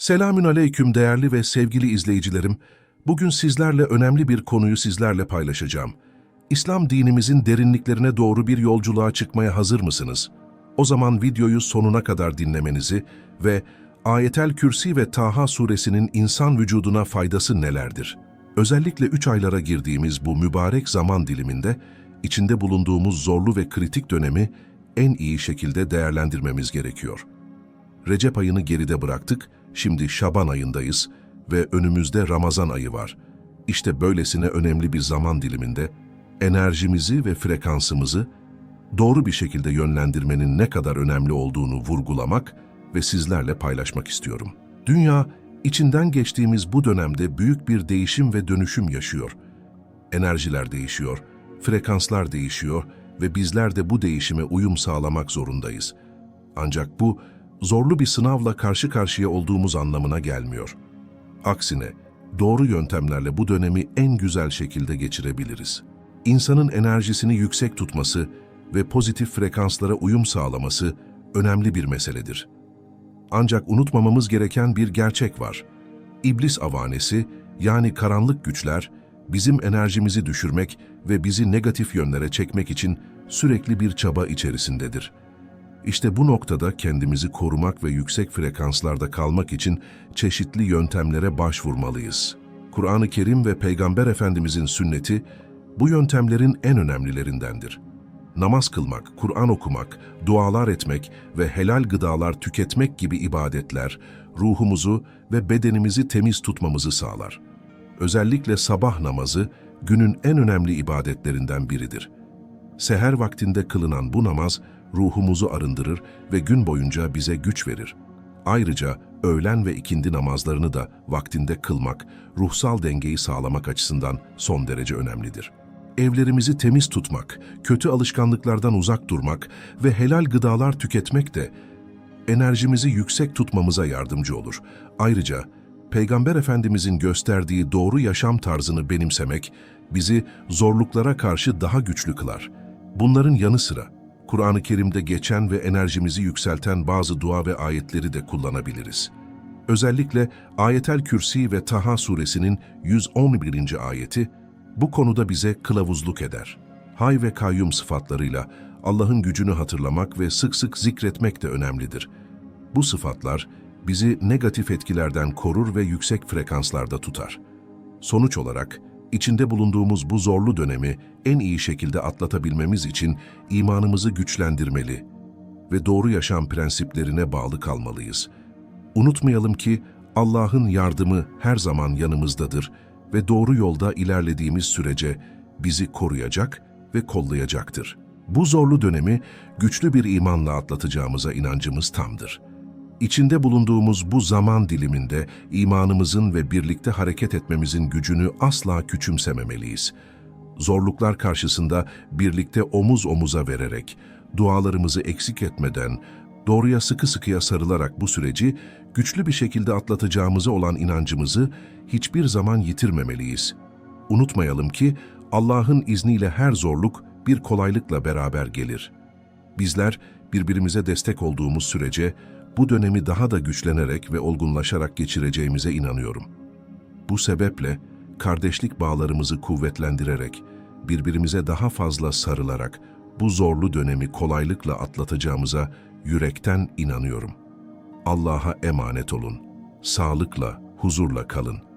Selamün aleyküm değerli ve sevgili izleyicilerim. Bugün sizlerle önemli bir konuyu sizlerle paylaşacağım. İslam dinimizin derinliklerine doğru bir yolculuğa çıkmaya hazır mısınız? O zaman videoyu sonuna kadar dinlemenizi ve Ayetel Kürsi ve Taha suresinin insan vücuduna faydası nelerdir? Özellikle üç aylara girdiğimiz bu mübarek zaman diliminde içinde bulunduğumuz zorlu ve kritik dönemi en iyi şekilde değerlendirmemiz gerekiyor. Recep ayını geride bıraktık, şimdi Şaban ayındayız ve önümüzde Ramazan ayı var. İşte böylesine önemli bir zaman diliminde enerjimizi ve frekansımızı doğru bir şekilde yönlendirmenin ne kadar önemli olduğunu vurgulamak ve sizlerle paylaşmak istiyorum. Dünya, içinden geçtiğimiz bu dönemde büyük bir değişim ve dönüşüm yaşıyor. Enerjiler değişiyor, frekanslar değişiyor ve bizler de bu değişime uyum sağlamak zorundayız. Ancak bu, zorlu bir sınavla karşı karşıya olduğumuz anlamına gelmiyor. Aksine, doğru yöntemlerle bu dönemi en güzel şekilde geçirebiliriz. İnsanın enerjisini yüksek tutması ve pozitif frekanslara uyum sağlaması önemli bir meseledir. Ancak unutmamamız gereken bir gerçek var. İblis avanesi, yani karanlık güçler, bizim enerjimizi düşürmek ve bizi negatif yönlere çekmek için sürekli bir çaba içerisindedir. İşte bu noktada kendimizi korumak ve yüksek frekanslarda kalmak için çeşitli yöntemlere başvurmalıyız. Kur'an-ı Kerim ve Peygamber Efendimizin sünneti bu yöntemlerin en önemlilerindendir. Namaz kılmak, Kur'an okumak, dualar etmek ve helal gıdalar tüketmek gibi ibadetler ruhumuzu ve bedenimizi temiz tutmamızı sağlar. Özellikle sabah namazı günün en önemli ibadetlerinden biridir. Seher vaktinde kılınan bu namaz ruhumuzu arındırır ve gün boyunca bize güç verir. Ayrıca öğlen ve ikindi namazlarını da vaktinde kılmak, ruhsal dengeyi sağlamak açısından son derece önemlidir. Evlerimizi temiz tutmak, kötü alışkanlıklardan uzak durmak ve helal gıdalar tüketmek de enerjimizi yüksek tutmamıza yardımcı olur. Ayrıca Peygamber Efendimizin gösterdiği doğru yaşam tarzını benimsemek bizi zorluklara karşı daha güçlü kılar. Bunların yanı sıra Kur'an-ı Kerim'de geçen ve enerjimizi yükselten bazı dua ve ayetleri de kullanabiliriz. Özellikle Ayetel Kürsi ve Taha suresinin 111. ayeti bu konuda bize kılavuzluk eder. Hay ve kayyum sıfatlarıyla Allah'ın gücünü hatırlamak ve sık sık zikretmek de önemlidir. Bu sıfatlar bizi negatif etkilerden korur ve yüksek frekanslarda tutar. Sonuç olarak içinde bulunduğumuz bu zorlu dönemi en iyi şekilde atlatabilmemiz için imanımızı güçlendirmeli ve doğru yaşam prensiplerine bağlı kalmalıyız. Unutmayalım ki Allah'ın yardımı her zaman yanımızdadır ve doğru yolda ilerlediğimiz sürece bizi koruyacak ve kollayacaktır. Bu zorlu dönemi güçlü bir imanla atlatacağımıza inancımız tamdır. İçinde bulunduğumuz bu zaman diliminde imanımızın ve birlikte hareket etmemizin gücünü asla küçümsememeliyiz. Zorluklar karşısında birlikte omuz omuza vererek, dualarımızı eksik etmeden, doğruya sıkı sıkıya sarılarak bu süreci güçlü bir şekilde atlatacağımıza olan inancımızı hiçbir zaman yitirmemeliyiz. Unutmayalım ki Allah'ın izniyle her zorluk bir kolaylıkla beraber gelir. Bizler birbirimize destek olduğumuz sürece bu dönemi daha da güçlenerek ve olgunlaşarak geçireceğimize inanıyorum. Bu sebeple kardeşlik bağlarımızı kuvvetlendirerek, birbirimize daha fazla sarılarak bu zorlu dönemi kolaylıkla atlatacağımıza yürekten inanıyorum. Allah'a emanet olun. Sağlıkla, huzurla kalın.